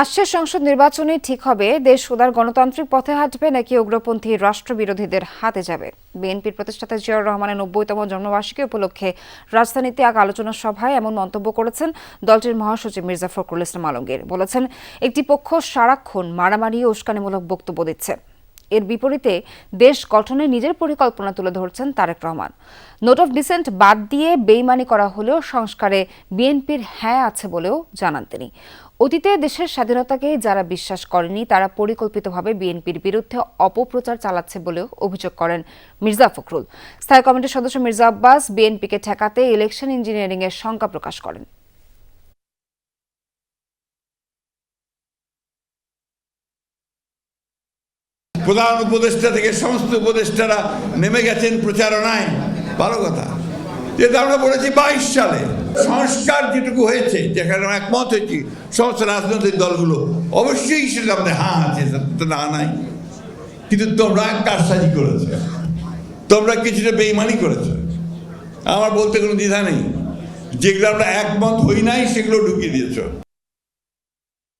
আসছে সংসদ নির্বাচনে ঠিক হবে। দেশ উদার গণতান্ত্রিক পথে হাঁটবে নাকি উগ্রপন্থী রাষ্ট্রবিরোধীদের হাতে যাবে? বিএনপির প্রতিষ্ঠাতা জিয়াউর রহমানের নব্বইতম জন্মবার্ষিকী উপলক্ষে রাজধানীতে এক আলোচনা সভায় এমন মন্তব্য করেছেন দলটির মহাসচিব মির্জা ফখরুল ইসলাম আলমগীর। বলেছেন, একটি পক্ষ সারাক্ষণ মারামারি ও উস্কানিমূলক বক্তব্য দিচ্ছে। এর বিপরীতে দেশ গঠনে নিজের পরিকল্পনা তুলে ধরছেন Tarique Rahman. Note of dissent বাদ দিয়ে বেইমানি করা হলেও সংস্কারে বিএনপির হ্যাঁ আছে বলেও জানান তিনি। অতীতে দেশের স্বাধীনতাকে যারা বিশ্বাস করেনি, তারা পরিকল্পিতভাবে বিএনপির বিরুদ্ধে অপপ্রচার চালাচ্ছে বলেও অভিযোগ করেন মির্জা ফখরুল। স্থায়ী কমিটির সদস্য মির্জা আব্বাস বিএনপিকে ঠেকাতে ইলেকশন ইঞ্জিনিয়ারিং এর শঙ্কা প্রকাশ করেন। প্রধান উপদেষ্টা থেকে সমস্ত উপদেষ্টারা নেমে গেছেন প্রচারণায়। ভালো কথা। যেটা আমরা বলেছি বাইশ সালে। সংস্কার যেটুকু হয়েছে, যেখানে একমত হয়েছি সমস্ত রাজনৈতিক দলগুলো, অবশ্যই সেটা আমাদের হ্যাঁ আছে না নাই। কিন্তু তোমরা কারসাজি করেছ। তোমরা কিছুটা বেইমানি করেছ। আমার বলতে কোনো দ্বিধা নেই। যেগুলো আমরা একমত হই নাই, সেগুলো ঢুকিয়ে দিয়েছ।